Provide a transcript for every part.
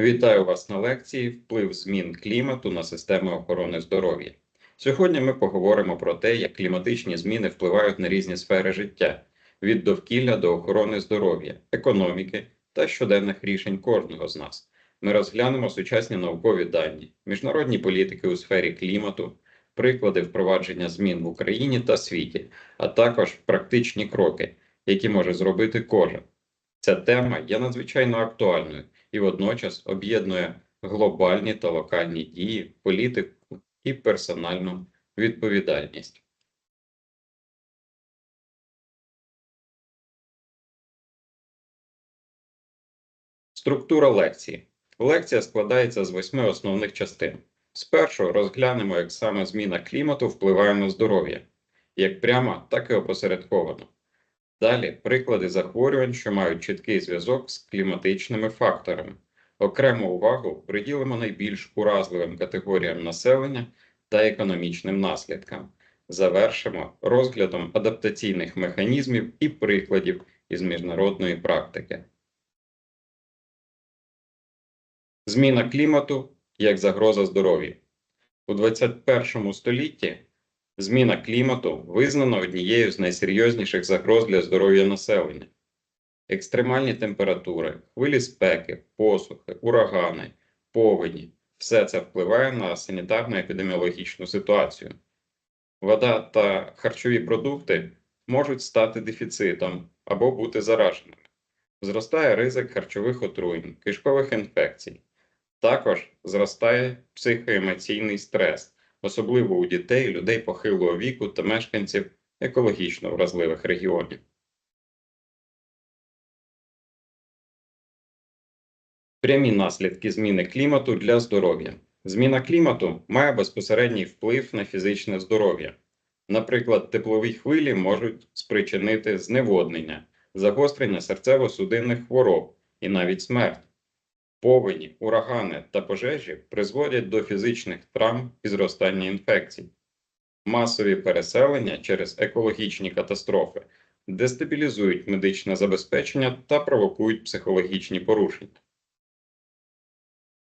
Вітаю вас на лекції Вплив змін клімату на системи охорони здоров'я. Сьогодні ми поговоримо про те, як кліматичні зміни впливають на різні сфери життя від довкілля до охорони здоров'я, економіки та щоденних рішень кожного з нас. Ми розглянемо сучасні наукові дані, міжнародні політики у сфері клімату, приклади впровадження змін в Україні та світі, а також практичні кроки, які може зробити кожен. Ця тема є надзвичайно актуальною і водночас об'єднує глобальні та локальні дії, політику і персональну відповідальність. Структура лекції. Лекція складається з восьми основних частин. Спершу розглянемо, як саме зміна клімату впливає на здоров'я, як прямо, так і опосередковано. Далі приклади захворювань, що мають чіткий зв'язок з кліматичними факторами. Окрему увагу приділимо найбільш уразливим категоріям населення та економічним наслідкам. Завершимо розглядом адаптаційних механізмів і прикладів із міжнародної практики. Зміна клімату як загроза здоров'я. У 21 столітті Зміна клімату визнана однією з найсерйозніших загроз для здоров'я населення. Екстремальні температури, хвилі спеки, посухи, урагани, повені все це впливає на санітарно-епідеміологічну ситуацію. Вода та харчові продукти можуть стати дефіцитом або бути зараженими. Зростає ризик харчових отруєнь, кишкових інфекцій. Також зростає психоемоційний стрес особливо у дітей, людей похилого віку та мешканців екологічно вразливих регіонів. Прямі наслідки зміни клімату для здоров'я. Зміна клімату має безпосередній вплив на фізичне здоров'я. Наприклад, теплові хвилі можуть спричинити зневоднення, загострення серцево-судинних хвороб і навіть смерть. Повені, урагани та пожежі призводять до фізичних травм і зростання інфекцій, масові переселення через екологічні катастрофи дестабілізують медичне забезпечення та провокують психологічні порушення.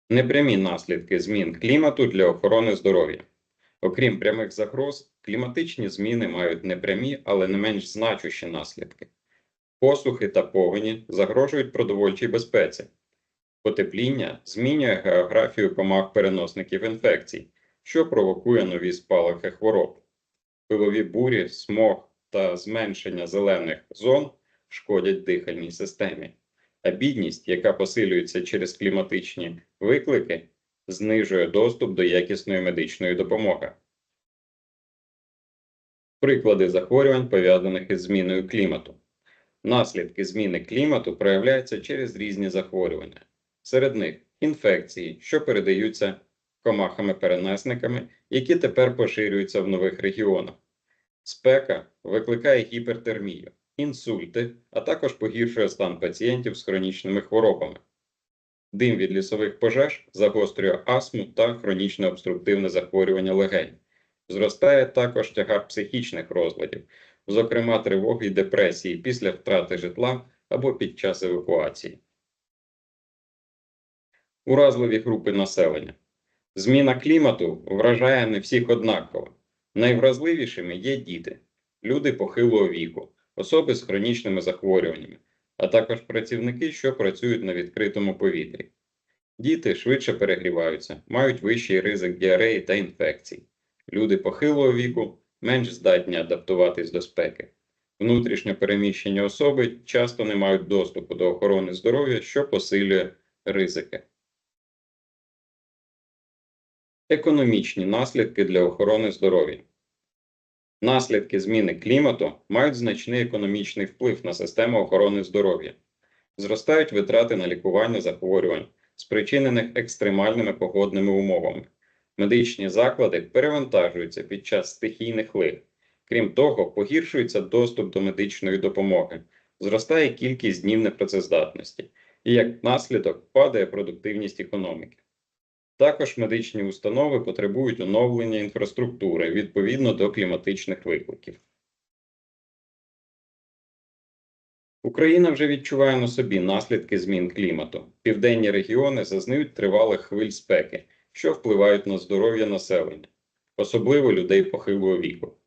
Непрямі наслідки змін клімату для охорони здоров'я. Окрім прямих загроз, кліматичні зміни мають непрямі, але не менш значущі наслідки. Посухи та повені загрожують продовольчій безпеці. Потепління змінює географію комах-переносників інфекцій, що провокує нові спалахи хвороб. Пилові бурі, смог та зменшення зелених зон шкодять дихальній системі, а бідність, яка посилюється через кліматичні виклики, знижує доступ до якісної медичної допомоги. Приклади захворювань пов'язаних із зміною клімату. Наслідки зміни клімату проявляються через різні захворювання. Серед них інфекції, що передаються комахами-перенесниками, які тепер поширюються в нових регіонах. Спека викликає гіпертермію, інсульти, а також погіршує стан пацієнтів з хронічними хворобами. Дим від лісових пожеж загострює астму та хронічне обструктивне захворювання легень. Зростає також тягар психічних розладів, зокрема тривоги і депресії після втрати житла або під час евакуації. Уразливі групи населення. Зміна клімату вражає не всіх однаково. Найвразливішими є діти, люди похилого віку, особи з хронічними захворюваннями, а також працівники, що працюють на відкритому повітрі. Діти швидше перегріваються, мають вищий ризик діареї та інфекцій. Люди похилого віку менш здатні адаптуватись до спеки. Внутрішньо переміщені особи часто не мають доступу до охорони здоров'я, що посилює ризики. Економічні наслідки для охорони здоров'я. Наслідки зміни клімату мають значний економічний вплив на систему охорони здоров'я. Зростають витрати на лікування захворювань, спричинених екстремальними погодними умовами. Медичні заклади перевантажуються під час стихійних лих. Крім того, погіршується доступ до медичної допомоги, зростає кількість днів непрацездатності і як наслідок падає продуктивність економіки. Також медичні установи потребують оновлення інфраструктури відповідно до кліматичних викликів. Україна вже відчуває на собі наслідки змін клімату. Південні регіони зазнають тривалих хвиль спеки, що впливають на здоров'я населення, особливо людей похилого віку.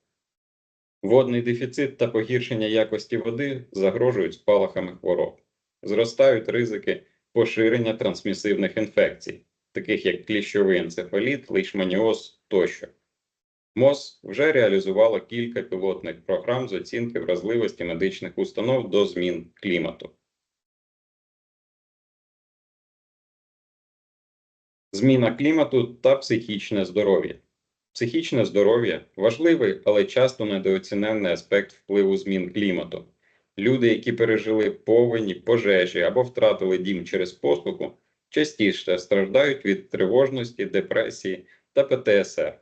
Водний дефіцит та погіршення якості води загрожують спалахами хвороб. Зростають ризики поширення трансмісивних інфекцій, таких як кліщовий енцефаліт, лейшманіоз тощо. МОЗ вже реалізувало кілька пілотних програм з оцінки вразливості медичних установ до змін клімату. Зміна клімату та психічне здоров'я. Психічне здоров'я важливий, але часто недооцінений аспект впливу змін клімату. Люди, які пережили повені, пожежі або втратили дім через послугу, частіше страждають від тривожності, депресії та ПТСР.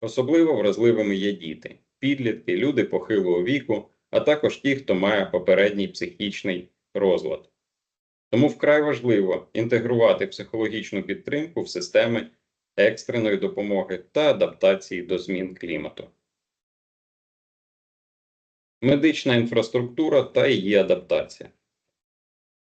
Особливо вразливими є діти, підлітки, люди похилого віку, а також ті, хто має попередній психічний розлад. Тому вкрай важливо інтегрувати психологічну підтримку в системи екстреної допомоги та адаптації до змін клімату. Медична інфраструктура та її адаптація.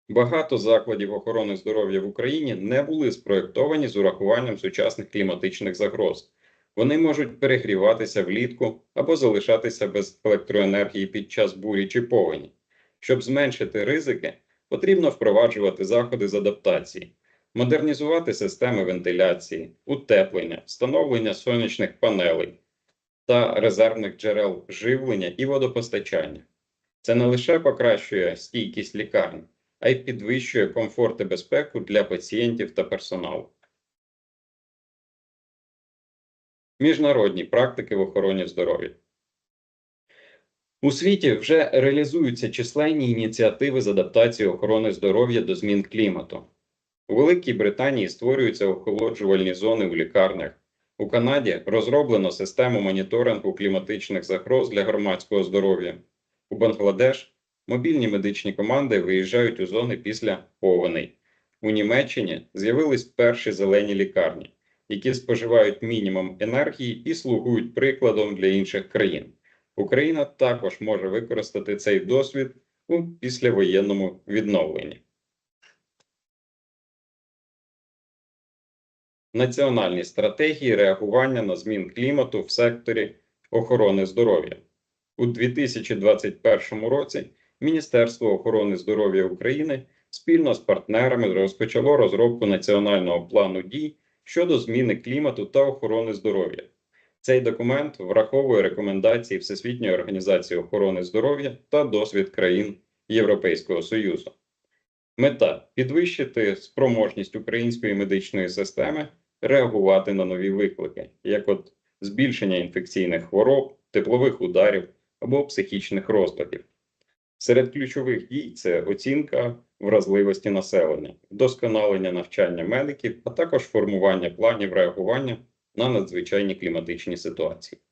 Багато закладів охорони здоров'я в Україні не були спроєктовані з урахуванням сучасних кліматичних загроз. Вони можуть перегріватися влітку або залишатися без електроенергії під час бурі чи повені. Щоб зменшити ризики, потрібно впроваджувати заходи з адаптації, модернізувати системи вентиляції, утеплення, встановлення сонячних панелей та резервних джерел живлення і водопостачання. Це не лише покращує стійкість лікарень, а й підвищує комфорт і безпеку для пацієнтів та персоналу. Міжнародні практики в охороні здоров'я. У світі вже реалізуються численні ініціативи з адаптації охорони здоров'я до змін клімату. У Великій Британії створюються охолоджувальні зони в лікарнях. У Канаді розроблено систему моніторингу кліматичних загроз для громадського здоров'я. У Бангладеш мобільні медичні команди виїжджають у зони після повеней. У Німеччині з'явились перші зелені лікарні, які споживають мінімум енергії і слугують прикладом для інших країн. Україна також може використати цей досвід у післявоєнному відновленні. Національні стратегії реагування на змін клімату в секторі охорони здоров'я у 2021 році Міністерство охорони здоров'я України спільно з партнерами розпочало розробку національного плану дій щодо зміни клімату та охорони здоров'я. Цей документ враховує рекомендації Всесвітньої організації охорони здоров'я та досвід країн Європейського Союзу. Мета підвищити спроможність української медичної системи реагувати на нові виклики, як от збільшення інфекційних хвороб, теплових ударів або психічних розладів. Серед ключових дій це оцінка вразливості населення, вдосконалення навчання медиків, а також формування планів реагування на надзвичайні кліматичні ситуації.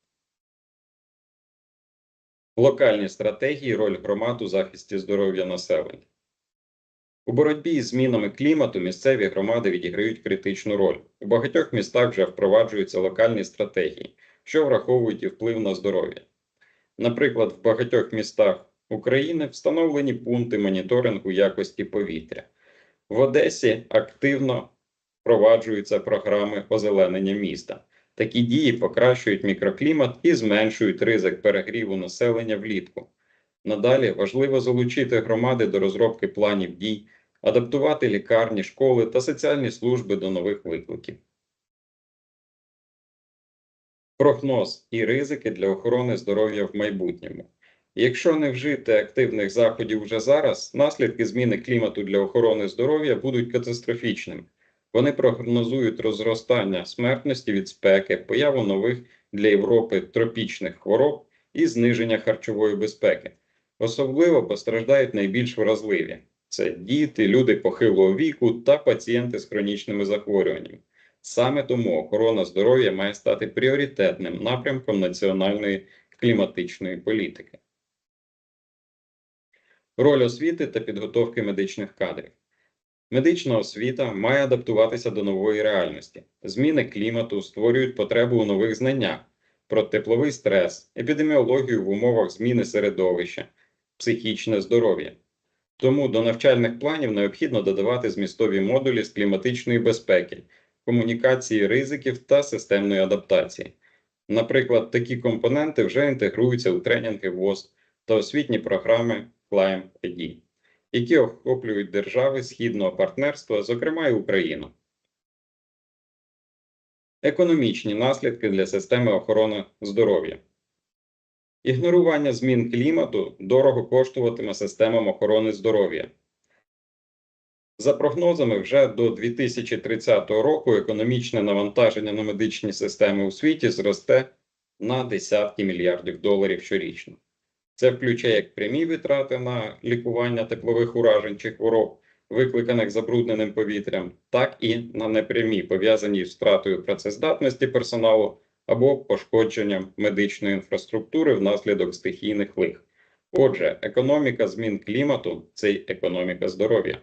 Локальні стратегії роль громад у захисті здоров'я населення. У боротьбі з змінами клімату місцеві громади відіграють критичну роль. У багатьох містах вже впроваджуються локальні стратегії, що враховують і вплив на здоров'я. Наприклад, в багатьох містах України встановлені пункти моніторингу якості повітря. В Одесі активно впроваджуються програми озеленення міста. Такі дії покращують мікроклімат і зменшують ризик перегріву населення влітку. Надалі важливо залучити громади до розробки планів дій, адаптувати лікарні, школи та соціальні служби до нових викликів. Прогноз і ризики для охорони здоров'я в майбутньому. Якщо не вжити активних заходів вже зараз, наслідки зміни клімату для охорони здоров'я будуть катастрофічними. Вони прогнозують розростання смертності від спеки, появу нових для Європи тропічних хвороб і зниження харчової безпеки. Особливо постраждають найбільш вразливі це діти, люди похилого віку та пацієнти з хронічними захворюваннями. Саме тому охорона здоров'я має стати пріоритетним напрямком національної кліматичної політики. Роль освіти та підготовки медичних кадрів. Медична освіта має адаптуватися до нової реальності. Зміни клімату створюють потребу у нових знаннях про тепловий стрес, епідеміологію в умовах зміни середовища, психічне здоров'я. Тому до навчальних планів необхідно додавати змістові модулі з кліматичної безпеки, комунікації ризиків та системної адаптації. Наприклад, такі компоненти вже інтегруються у тренінги ВОЗ та освітні програми Climb ID, які охоплюють держави східного партнерства, зокрема і Україну. Економічні наслідки для системи охорони здоров'я. Ігнорування змін клімату дорого коштуватиме системам охорони здоров'я. За прогнозами, вже до 2030 року економічне навантаження на медичні системи у світі зросте на десятки мільярдів доларів щорічно. Це включає як прямі витрати на лікування теплових уражень чи хвороб, викликаних забрудненим повітрям, так і на непрямі, пов'язані з втратою працездатності персоналу або пошкодженням медичної інфраструктури внаслідок стихійних лих. Отже, економіка змін клімату це й економіка здоров'я.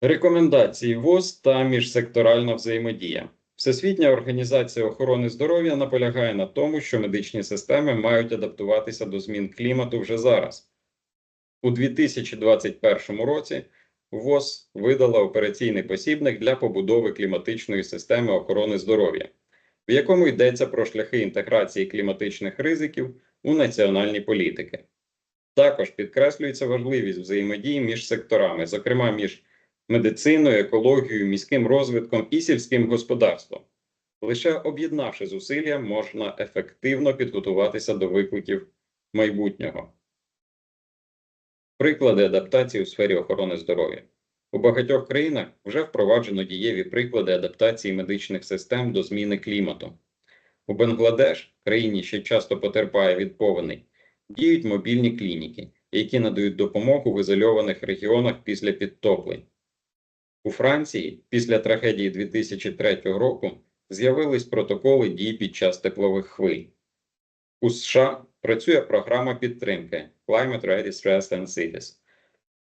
Рекомендації ВОЗ та міжсекторальна взаємодія. Всесвітня організація охорони здоров'я наполягає на тому, що медичні системи мають адаптуватися до змін клімату вже зараз. У 2021 році ВОЗ видала операційний посібник для побудови кліматичної системи охорони здоров'я, в якому йдеться про шляхи інтеграції кліматичних ризиків у національні політики. Також підкреслюється важливість взаємодії між секторами, зокрема між медициною, екологією, міським розвитком і сільським господарством. Лише об'єднавши зусилля, можна ефективно підготуватися до викликів майбутнього. Приклади адаптації у сфері охорони здоров'я. У багатьох країнах вже впроваджено дієві приклади адаптації медичних систем до зміни клімату. У Бангладеш, країні, що часто потерпає від повеней, діють мобільні клініки, які надають допомогу в ізольованих регіонах після підтоплень. У Франції після трагедії 2003 року з'явились протоколи дій під час теплових хвиль. У США працює програма підтримки Climate Ready Stress and Cities,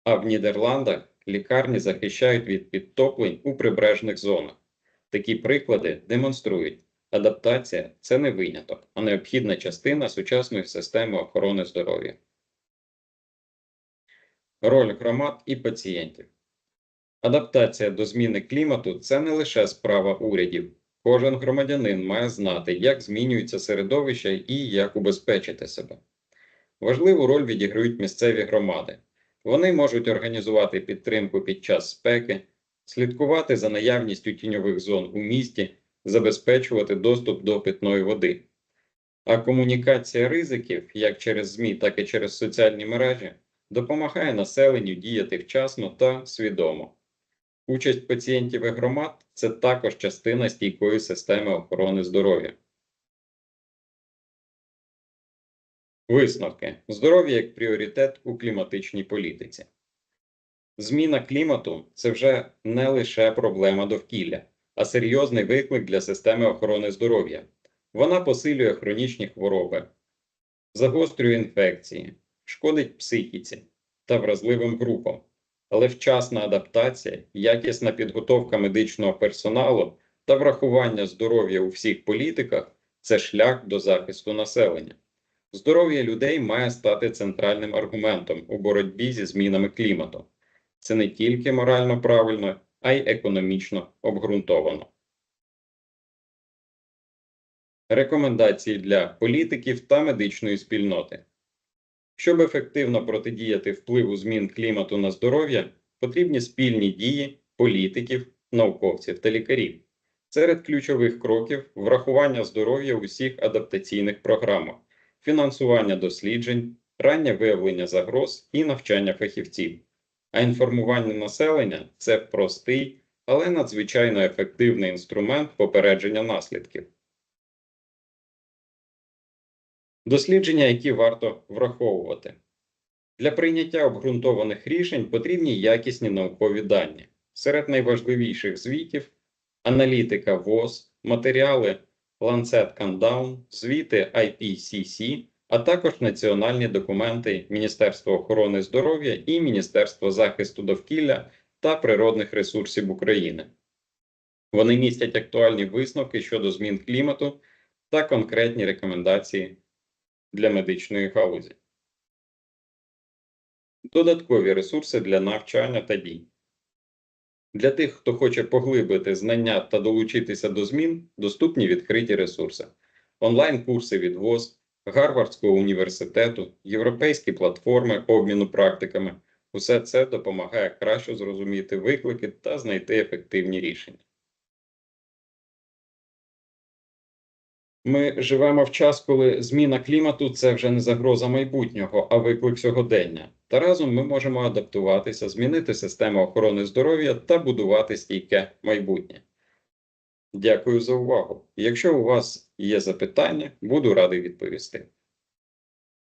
а в Нідерландах лікарні захищають від підтоплень у прибережних зонах. Такі приклади демонструють, адаптація це не виняток, а необхідна частина сучасної системи охорони здоров'я. Роль громад і пацієнтів. Адаптація до зміни клімату це не лише справа урядів. Кожен громадянин має знати, як змінюється середовище і як убезпечити себе. Важливу роль відіграють місцеві громади. Вони можуть організувати підтримку під час спеки, слідкувати за наявністю тіньових зон у місті, забезпечувати доступ до питної води. А комунікація ризиків, як через ЗМІ, так і через соціальні мережі, допомагає населенню діяти вчасно та свідомо. Участь пацієнтів і громад це також частина стійкої системи охорони здоров'я. Висновки. Здоров'я як пріоритет у кліматичній політиці. Зміна клімату це вже не лише проблема довкілля, а серйозний виклик для системи охорони здоров'я. Вона посилює хронічні хвороби, загострює інфекції, шкодить психіці та вразливим групам. Але вчасна адаптація, якісна підготовка медичного персоналу та врахування здоров'я у всіх політиках це шлях до захисту населення. Здоров'я людей має стати центральним аргументом у боротьбі зі змінами клімату. Це не тільки морально правильно, а й економічно обґрунтовано. Рекомендації для політиків та медичної спільноти. Щоб ефективно протидіяти впливу змін клімату на здоров'я, потрібні спільні дії політиків, науковців та лікарів. Серед ключових кроків врахування здоров'я у всіх адаптаційних програмах, фінансування досліджень, раннє виявлення загроз і навчання фахівців. А інформування населення це простий, але надзвичайно ефективний інструмент попередження наслідків. Дослідження, які варто враховувати. Для прийняття обґрунтованих рішень потрібні якісні наукові дані. Серед найважливіших звітів аналітика ВОЗ, матеріали Lancet Countdown, звіти IPCC, а також національні документи Міністерства охорони здоров'я і Міністерства захисту довкілля та природних ресурсів України. Вони містять актуальні висновки щодо змін клімату та конкретні рекомендації для медичної галузі. додаткові ресурси для навчання та дій. Для тих, хто хоче поглибити знання та долучитися до змін, доступні відкриті ресурси, онлайн-курси від ВОЗ, Гарвардського університету, європейські платформи обміну практиками. Усе це допомагає краще зрозуміти виклики та знайти ефективні рішення. Ми живемо в час, коли зміна клімату це вже не загроза майбутнього, а виклик сьогодення. Та разом ми можемо адаптуватися, змінити систему охорони здоров'я та будувати стійке майбутнє. Дякую за увагу. Якщо у вас є запитання, буду радий відповісти.